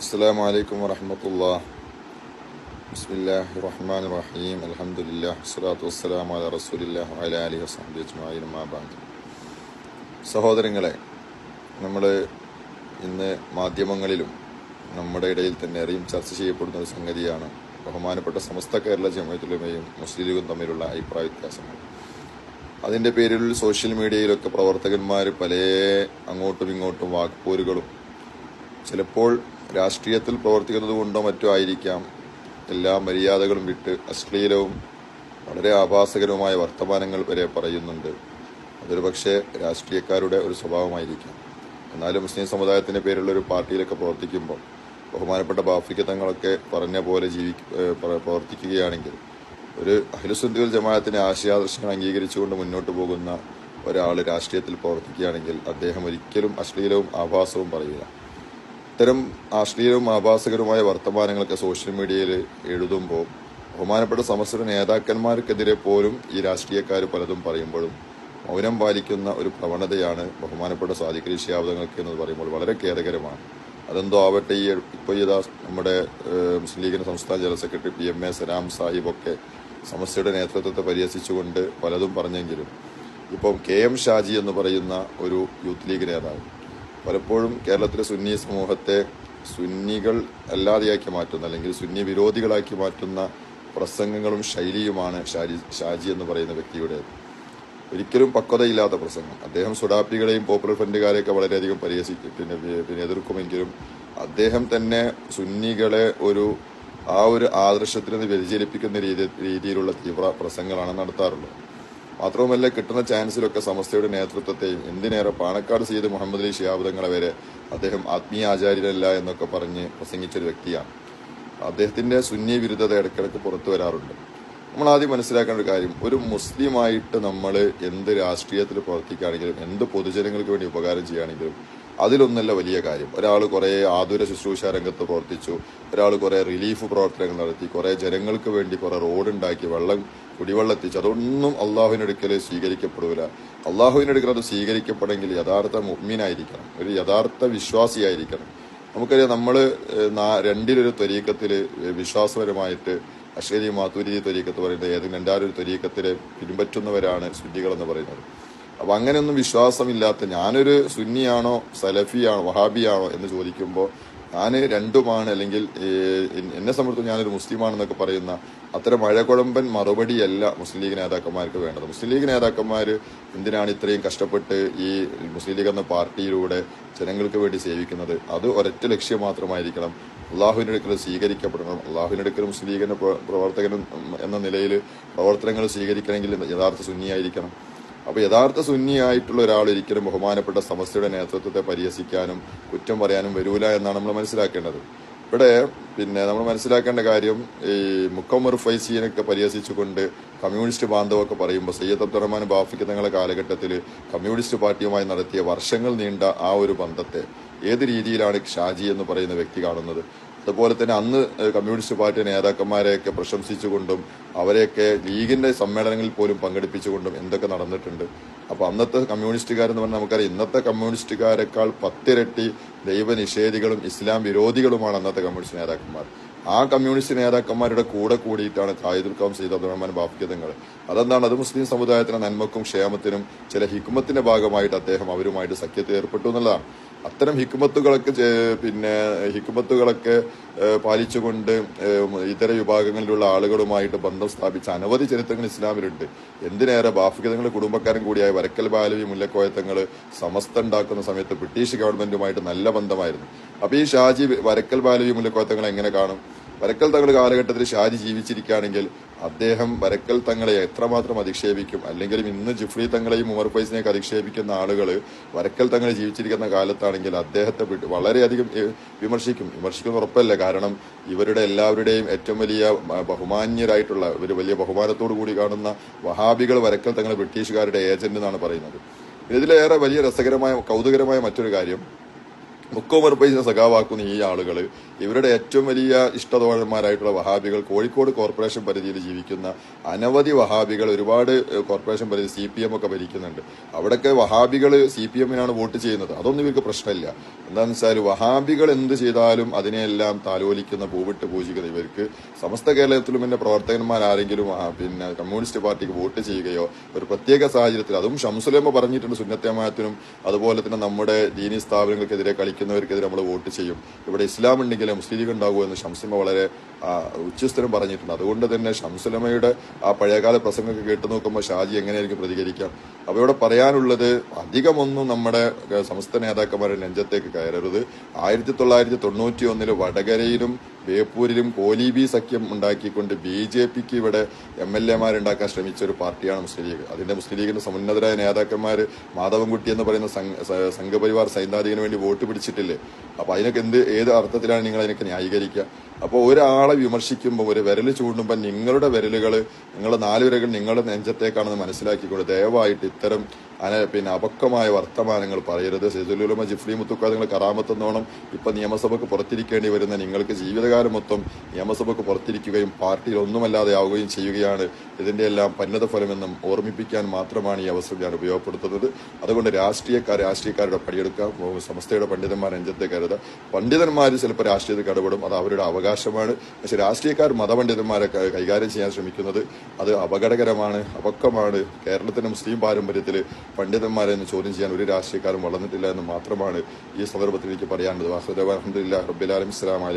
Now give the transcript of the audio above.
السلام عليكم ورحمة الله بسم الله الرحمن الرحيم الحمد لله والصلاة والسلام على رسول الله وعلى آله وصحبه أجمعين ما بعد സഹോദരങ്ങളെ നമ്മൾ ഇന്ന് മാധ്യമങ്ങളിലും നമ്മുടെ ഇടയിൽ തന്നെ ഏറെയും ചർച്ച ചെയ്യപ്പെടുന്ന ഒരു സംഗതിയാണ് ബഹുമാനപ്പെട്ട സമസ്ത കേരള ജമയത്തുലമയും മുസ്ലിം ലീഗും തമ്മിലുള്ള അഭിപ്രായ വ്യത്യാസങ്ങൾ അതിന്റെ പേരിൽ സോഷ്യൽ മീഡിയയിലൊക്കെ പ്രവർത്തകന്മാർ പല അങ്ങോട്ടും ഇങ്ങോട്ടും വാക്പോരുകളും ചിലപ്പോൾ രാഷ്ട്രീയത്തിൽ പ്രവർത്തിക്കുന്നത് കൊണ്ടോ മറ്റോ ആയിരിക്കാം. എല്ലാ മര്യാദകളും വിട്ട് അശ്ലീലവും വളരെ ആഭാസകരവുമായ വർത്തമാനങ്ങൾ വരെ പറയുന്നുണ്ട്. അതൊരു പക്ഷേ രാഷ്ട്രീയക്കാരുടെ ഒരു സ്വഭാവമായിരിക്കാം. എന്നാലും മുസ്ലിം സമുദായത്തിന്റെ പേരിലുള്ള ഒരു പാർട്ടിയിലൊക്കെ പ്രവർത്തിക്കുമ്പോൾ ബഹുമാനപ്പെട്ട ബാഫിക്ക് തങ്ങളൊക്കെ പറഞ്ഞ പോലെ ജീവി പ്രവർത്തിക്കുകയാണെങ്കിൽ ഒരു അഖിലുസുദ്ദീൽ ജമാഅത്തിന്റെ ആശയാദർശങ്ങൾ അംഗീകരിച്ചുകൊണ്ട് മുന്നോട്ട് പോകുന്ന ഒരാൾ രാഷ്ട്രീയത്തിൽ പ്രവർത്തിക്കുകയാണെങ്കിൽ അദ്ദേഹം ഒരിക്കലും അശ്ലീലവും ആഭാസവും പറയില്ല ഇത്തരം അശ്ലീലവും ആഭാസകരവുമായ വർത്തമാനങ്ങളൊക്കെ സോഷ്യൽ മീഡിയയിൽ എഴുതുമ്പോൾ ബഹുമാനപ്പെട്ട സമസ്ത നേതാക്കന്മാർക്കെതിരെ പോലും ഈ രാഷ്ട്രീയക്കാർ പലതും പറയുമ്പോഴും മൗനം പാലിക്കുന്ന ഒരു പ്രവണതയാണ് ബഹുമാനപ്പെട്ട സാദിഖലി ശിയാബ്ദങ്ങൾക്ക് എന്ന് പറയുമ്പോൾ വളരെ ഖേദകരമാണ്. അതെന്തോ ആവട്ടെ ഈ ഇപ്പോൾ ഇതാ നമ്മുടെ മുസ്ലിം ലീഗിന്റെ സംസ്ഥാന general secretary P M A Salam Sahib ഒക്കെ സമസ്തയുടെ നേതൃത്വത്തെ പരിഹസിച്ചുകൊണ്ട് പലതും പറഞ്ഞെങ്കിലും ഇപ്പം കെ എം ഷാജി എന്ന് പറയുന്ന ഒരു യൂത്ത് ലീഗ് നേതാവ് പലപ്പോഴും കേരളത്തിലെ സുന്നി സമൂഹത്തെ സുന്നികൾ അല്ലാതെയാക്കി മാറ്റുന്ന അല്ലെങ്കിൽ സുന്നി വിരോധികളാക്കി മാറ്റുന്ന പ്രസംഗങ്ങളും ശൈലിയുമാണ് ഷാജി ഷാജി എന്ന് പറയുന്ന വ്യക്തിയുടെ ഒരിക്കലും പക്വതയില്ലാത്ത പ്രസംഗം. അദ്ദേഹം സുഡാപ്പികളെയും പോപ്പുലർ ഫ്രണ്ടുകാരെയൊക്കെ വളരെയധികം പരിഹസിക്കും. പിന്നെ പിന്നെ എതിർക്കുമെങ്കിലും അദ്ദേഹം തന്നെ സുന്നികളെ ഒരു ആ ഒരു ആദർശത്തിൽ നിന്ന് വ്യതിചലിപ്പിക്കുന്ന രീതി രീതിയിലുള്ള തീവ്ര പ്രസംഗങ്ങളാണ് നടത്താറുള്ളത്. മാത്രവുമല്ല കിട്ടുന്ന ചാൻസിലൊക്കെ സമസ്തയുടെ നേതൃത്വത്തെയും എന്തിനേറെ പാണക്കാട് സയ്യിദ് മുഹമ്മദ് അലി ഷിയാബുദങ്ങളെ വരെ അദ്ദേഹം ആത്മീയ ആചാര്യരല്ല എന്നൊക്കെ പറഞ്ഞ് പ്രസംഗിച്ചൊരു വ്യക്തിയാണ്. അദ്ദേഹത്തിന്റെ സുന്നി വിരുദ്ധത ഇടയ്ക്കിടയ്ക്ക് പുറത്തു വരാറുണ്ട്. നമ്മൾ ആദ്യം മനസ്സിലാക്കേണ്ട ഒരു കാര്യം ഒരു മുസ്ലിമായിട്ട് നമ്മൾ എന്ത് രാഷ്ട്രീയത്തിൽ പ്രവർത്തിക്കുകയാണെങ്കിലും എന്ത് പൊതുജനങ്ങൾക്ക് വേണ്ടി ഉപകാരം ചെയ്യുകയാണെങ്കിലും അതിലൊന്നല്ല വലിയ കാര്യം. ഒരാൾ കുറേ ആതുര ശുശ്രൂഷ രംഗത്ത് പ്രവർത്തിച്ചു. ഒരാൾ കുറേ റിലീഫ് പ്രവർത്തനങ്ങൾ നടത്തി. കുറേ ജനങ്ങൾക്ക് വേണ്ടി കുറേ റോഡ് ഉണ്ടാക്കി വെള്ളം കുടിവെള്ളത്തിച്ചു. അതൊന്നും അള്ളാഹുവിനടുക്കൽ സ്വീകരിക്കപ്പെടില്ല അള്ളാഹുവിനടുക്കൽ അത് സ്വീകരിക്കപ്പെടെങ്കിൽ യഥാർത്ഥ മുഗ്മീനായിരിക്കണം ഒരു യഥാർത്ഥ വിശ്വാസിയായിരിക്കണം. നമുക്കറിയാം നമ്മൾ രണ്ടിലൊരു ത്വരീക്കത്തിൽ വിശ്വാസപരമായിട്ട് അശ്വരി മാത്തൂരി ത്വരീക്കത്ത് പറയുന്നത് ഏതെങ്കിലും രണ്ടാമൊരു ത്വരീക്കത്തിൽ പിൻപറ്റുന്നവരാണ് സുന്നികൾ എന്ന് പറയുന്നത്. അപ്പൊ അങ്ങനെയൊന്നും വിശ്വാസമില്ലാത്ത ഞാനൊരു സുന്നിയാണോ സലഫിയാണോ വഹാബിയാണോ എന്ന് ചോദിക്കുമ്പോൾ ഞാൻ രണ്ടുമാണ് അല്ലെങ്കിൽ എന്നെ സംബന്ധിച്ച് ഞാനൊരു മുസ്ലിമാണെന്നൊക്കെ പറയുന്ന അത്തരം മഴകുഴമ്പൻ മറുപടിയല്ല മുസ്ലിം ലീഗ് നേതാക്കന്മാർക്ക് വേണ്ടത്. മുസ്ലിം ലീഗ് നേതാക്കന്മാർ എന്തിനാണ് ഇത്രയും കഷ്ടപ്പെട്ട് ഈ മുസ്ലിം ലീഗ് എന്ന പാർട്ടിയിലൂടെ ജനങ്ങൾക്ക് വേണ്ടി സേവിക്കുന്നത്? അത് ഒരൊറ്റ ലക്ഷ്യം മാത്രമായിരിക്കണം. അള്ളാഹുവിന്റെ അടുക്കൽ സ്വീകരിക്കപ്പെടണം. അള്ളാഹുവിന്റെ അടുക്കൽ മുസ്ലിം ലീഗിന്റെ പ്രവർത്തകനും എന്ന നിലയിൽ പ്രവർത്തനങ്ങൾ സ്വീകരിക്കണമെങ്കിൽ യഥാർത്ഥ സുന്നിയായിരിക്കണം. അപ്പൊ യഥാർത്ഥ സുന്നിയായിട്ടുള്ള ഒരാൾ ഒരിക്കലും ബഹുമാനപ്പെട്ട സമസ്തയുടെ നേതൃത്വത്തെ പരിഹസിക്കാനും കുറ്റം പറയാനും വരൂല എന്നാണ് നമ്മൾ മനസ്സിലാക്കേണ്ടത്. ഇവിടെ പിന്നെ നമ്മൾ മനസ്സിലാക്കേണ്ട കാര്യം ഈ മുക്കമ്മർ ഫൈസിയനൊക്കെ പരിഹസിച്ചുകൊണ്ട് കമ്മ്യൂണിസ്റ്റ് ബാന്ധവൊക്കെ പറയുമ്പോൾ സയ്യദ് അബ്ദുറഹ്മാൻ ബാഫിക്ക് തങ്ങളുടെ കാലഘട്ടത്തിൽ കമ്മ്യൂണിസ്റ്റ് പാർട്ടിയുമായി നടത്തിയ വർഷങ്ങൾ നീണ്ട ആ ഒരു ബന്ധത്തെ ഏത് രീതിയിലാണ് ഷാജി എന്ന് പറയുന്ന വ്യക്തി കാണുന്നത്? അതുപോലെ തന്നെ അന്ന് കമ്മ്യൂണിസ്റ്റ് പാർട്ടി നേതാക്കന്മാരെയൊക്കെ പ്രശംസിച്ചുകൊണ്ടും അവരെയൊക്കെ ലീഗിന്റെ സമ്മേളനങ്ങളിൽ പോലും പങ്കെടുപ്പിച്ചുകൊണ്ടും എന്തൊക്കെ നടന്നിട്ടുണ്ട്. അപ്പോൾ അന്നത്തെ കമ്മ്യൂണിസ്റ്റുകാരെന്ന് പറഞ്ഞാൽ നമുക്കറിയാം ഇന്നത്തെ കമ്മ്യൂണിസ്റ്റുകാരെക്കാൾ പത്തിരട്ടി ദൈവനിഷേധികളും ഇസ്ലാം വിരോധികളുമാണ് അന്നത്തെ കമ്മ്യൂണിസ്റ്റ് നേതാക്കന്മാർ. ആ കമ്മ്യൂണിസ്റ്റ് നേതാക്കന്മാരുടെ കൂടെ കൂടിയിട്ടാണ് ഖായിദുൽ ഖാം സെയ്ദ് അബ്ദുറഹ്മാൻ ബാഫിക്കതങ്ങൾ അതെന്താണ്? അത് മുസ്ലിം സമുദായത്തിന് നന്മക്കും ക്ഷേമത്തിനും ചില ഹിക്കുമത്തിന്റെ ഭാഗമായിട്ട് അദ്ദേഹം അവരുമായിട്ട് സഖ്യത്തിൽ ഏർപ്പെട്ടു എന്നുള്ളതാണ്. അത്തരം ഹിക്കുമത്തുകളൊക്കെ പിന്നെ ഹിക്കുമത്തുകളൊക്കെ പാലിച്ചുകൊണ്ട് ഇതര വിഭാഗങ്ങളിലുള്ള ആളുകളുമായിട്ട് ബന്ധം സ്ഥാപിച്ച അനവധി ചരിത്രങ്ങൾ ഇസ്ലാമിലുണ്ട്. എന്തിനേറെ ബാഫികതങ്ങൾ കുടുംബക്കാരൻ കൂടിയായ വരക്കൽ ബാലവി മുല്ലക്കോയത്തങ്ങൾ സമസ്ത ഉണ്ടാക്കുന്ന സമയത്ത് ബ്രിട്ടീഷ് ഗവൺമെന്റുമായിട്ട് നല്ല ബന്ധമായിരുന്നു. അപ്പൊ ഈ ഷാജി വരക്കൽ ബാലവി മുല്ലക്കോയത്തങ്ങൾ എങ്ങനെ കാണും? വരക്കൽ തങ്ങൾ കാലഘട്ടത്തിൽ ഷാജി ജീവിച്ചിരിക്കുകയാണെങ്കിൽ അദ്ദേഹം വരക്കൽ തങ്ങളെ എത്രമാത്രം അധിക്ഷേപിക്കും? അല്ലെങ്കിൽ ഇന്ന് ജിഫ്രി തങ്ങളെയും ഉമർ ഫൈസിനെയൊക്കെ അധിക്ഷേപിക്കുന്ന ആളുകൾ വരക്കൽ തങ്ങൾ ജീവിച്ചിരിക്കുന്ന കാലത്താണെങ്കിൽ അദ്ദേഹത്തെ വളരെയധികം വിമർശിക്കും. വിമർശിക്കുന്ന ഉറപ്പല്ല. കാരണം ഇവരുടെ എല്ലാവരുടെയും ഏറ്റവും വലിയ ബഹുമാന്യരായിട്ടുള്ള ഇവർ വലിയ ബഹുമാനത്തോടു കൂടി കാണുന്ന വഹാബികൾ വരക്കൽ തങ്ങൾ ബ്രിട്ടീഷുകാരുടെ ഏജന്റ് എന്നാണ് പറയുന്നത്. ഇതിലേറെ വലിയ രസകരമായ കൗതുകരമായ മറ്റൊരു കാര്യം മുക്കോമർ പൈസ സഖാവാക്കുന്ന ഈ ആളുകൾ ഇവരുടെ ഏറ്റവും വലിയ ഇഷ്ടതോഴന്മാരായിട്ടുള്ള വഹാബികൾ കോഴിക്കോട് കോർപ്പറേഷൻ പരിധിയിൽ ജീവിക്കുന്ന അനവധി വഹാബികൾ ഒരുപാട് കോർപ്പറേഷൻ പരിധി സി പി എം ഒക്കെ ഭരിക്കുന്നുണ്ട്. അവിടെയൊക്കെ വഹാബികൾ സി പി എമ്മിനാണ് വോട്ട് ചെയ്യുന്നത്. അതൊന്നും ഇവർക്ക് പ്രശ്നമില്ല. എന്താണെന്ന് വെച്ചാൽ വഹാബികൾ എന്ത് ചെയ്താലും അതിനെയെല്ലാം താലോലിക്കുന്ന പൂവിട്ട് പൂജിക്കുന്ന ഇവർക്ക് സമസ്ത കേരളത്തിലും എന്റെ പ്രവർത്തകന്മാരാരെങ്കിലും പിന്നെ കമ്മ്യൂണിസ്റ്റ് പാർട്ടിക്ക് വോട്ട് ചെയ്യുകയോ ഒരു പ്രത്യേക സാഹചര്യത്തിൽ അതും ഷംസുലേമ പറഞ്ഞിട്ടുണ്ട് സുന്നത്തമാത്തിനും അതുപോലെ തന്നെ നമ്മുടെ ദീനി സ്ഥാപനങ്ങൾക്കെതിരെ കളിക്കുന്നവർക്കെതിരെ നമ്മൾ വോട്ട് ചെയ്യും. ഇവിടെ ഇസ്ലാം ഉണ്ടെങ്കിൽ മുസ്ലിം ലീഗ് ഉണ്ടാകുമോ എന്ന് വളരെ ഉച്ചസ്ഥരം പറഞ്ഞിട്ടുണ്ട്. അതുകൊണ്ട് തന്നെ ഷംസുലമയുടെ ആ പഴയകാല പ്രസംഗമൊക്കെ കേട്ടു നോക്കുമ്പോൾ ഷാജി എങ്ങനെയായിരിക്കും പ്രതികരിക്കാം അപ്പോൾ ഇവിടെ പറയാനുള്ളത് അധികമൊന്നും നമ്മുടെ സമസ്ത നേതാക്കന്മാരുടെ നെഞ്ചത്തേക്ക് കയറരുത്. ആയിരത്തി തൊള്ളായിരത്തി തൊണ്ണൂറ്റി ഒന്നിൽ വടകരയിലും ബേപ്പൂരിലും കോലീബി സഖ്യം ഉണ്ടാക്കിക്കൊണ്ട് ബി ജെ പിക്ക് ഇവിടെ എം എൽ എമാരുണ്ടാക്കാൻ ശ്രമിച്ച ഒരു പാർട്ടിയാണ് മുസ്ലിം ലീഗ്. അതിന്റെ മുസ്ലിം ലീഗിന്റെ സമുന്നതരായ നേതാക്കന്മാർ മാധവൻകുട്ടി എന്ന് പറയുന്ന സംഘപരിവാർ സൈദ്ധാന്തികന് വേണ്ടി വോട്ട് പിടിച്ചിട്ടില്ലേ? അപ്പോൾ അതിനൊക്കെ എന്ത് ഏത് അർത്ഥത്തിലാണ് നിങ്ങൾ അതിനൊക്കെ ന്യായീകരിക്കുക? അപ്പോൾ ഒരാളെ വിമർശിക്കുമ്പോൾ ഒരു വിരൽ ചൂടുമ്പോൾ നിങ്ങളുടെ വിരലുകൾ നിങ്ങളുടെ നാല് വിരലുകൾ നിങ്ങളുടെ നെഞ്ചത്തേക്കാണെന്ന് മനസ്സിലാക്കിക്കൊണ്ട് ദയവായിട്ട് ഇത്തരം അന പിന്നെ അപക്വമായ വർത്തമാനങ്ങൾ പറയരുത്. സെജുലുലമ ജിഫ്ലി മുത്തുക്ക നിങ്ങൾ കറാമത്തെന്നോണം. ഇപ്പം നിയമസഭക്ക് പുറത്തിരിക്കേണ്ടി വരുന്ന നിങ്ങൾക്ക് ജീവിതകാലം മൊത്തം നിയമസഭക്ക് പുറത്തിരിക്കുകയും പാർട്ടിയിൽ ഒന്നുമല്ലാതെ ആവുകയും ചെയ്യുകയാണ്. ഇതിന്റെ എല്ലാം പന്നത ഫലമെന്നും ഓർമ്മിപ്പിക്കാൻ മാത്രമാണ് ഈ അവസരം ഞാൻ ഉപയോഗപ്പെടുത്തുന്നത്. അതുകൊണ്ട് രാഷ്ട്രീയക്കാർ രാഷ്ട്രീയക്കാരുടെ പണിയെടുക്കാം. സംസ്ഥയുടെ പണ്ഡിതന്മാർ നെഞ്ചത്തെ കരുത. പണ്ഡിതന്മാർ ചിലപ്പോൾ രാഷ്ട്രീയത്തിൽ ഇടപെടും അത് അവരുടെ അവകാശമാണ്. പക്ഷേ രാഷ്ട്രീയക്കാർ മതപണ്ഡിതന്മാരെ കൈകാര്യം ചെയ്യാൻ ശ്രമിക്കുന്നത് അത് അപകടകരമാണ് അപക്വമാണ്. കേരളത്തിന്റെ മുസ്ലിം പാരമ്പര്യത്തിൽ പണ്ഡിതന്മാരെ ചോദ്യം ചെയ്യാൻ ഒരു രാഷ്ട്രീയക്കാരും വളർന്നിട്ടില്ല എന്ന് മാത്രമാണ് ഈ സന്ദർഭത്തിൽ എനിക്ക് പറയാനുള്ളത്. വാസുദേവ അഹമ്മദില്ല റബ്ബിലാലും ഇസ്ലാം